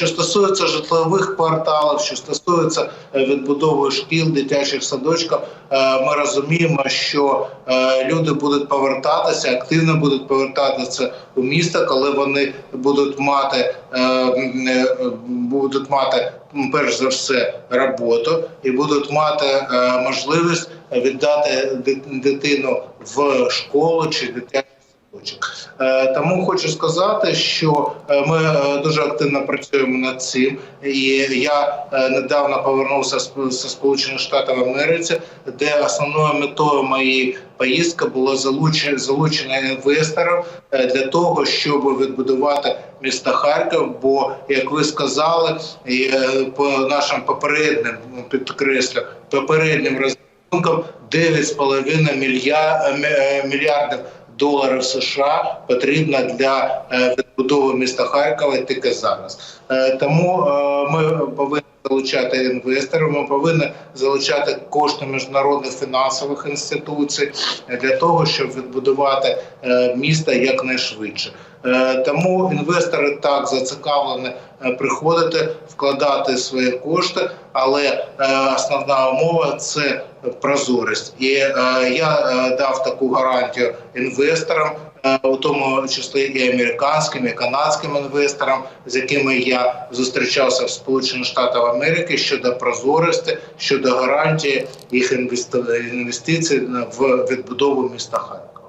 Що стосується житлових кварталів, що стосується е, відбудови шкіл, дитячих садочків, е, ми розуміємо, що е, люди будуть повертатися, активно будуть повертатися у місто, коли вони будуть мати будуть мати перш за все роботу і будуть мати можливість віддати дитину в школу чи дитячий садочок. Е, Тому хочу сказати, що е, ми е, дуже активно працюємо над цим. І я недавно повернувся з Сполучених Штатів Америці, де основною метою моєї поїздки було залучення інвесторів для того, щоб відбудувати місто Харків. Бо, як ви сказали, по нашим попереднім підкреслю попереднім розрахункам 9,5 мілья- е, мільярдів доларів США потрібно для е, відбудови міста Харкова тільки зараз. Е, Тому е, ми повинні залучати інвесторів. Ми повинні залучати кошти міжнародних фінансових інституцій для того, щоб відбудувати е, місто якнайшвидше. Е, Тому інвестори так зацікавлені е, приходити, вкладати свої кошти, але основна умова це прозорість. І я дав таку гарантію інвесторам, у тому числі і американським, і канадським інвесторам, з якими я зустрічався в Сполучених Штатах Америки щодо прозорості, щодо гарантії їх інвести- інвестицій в відбудову міста Харкова.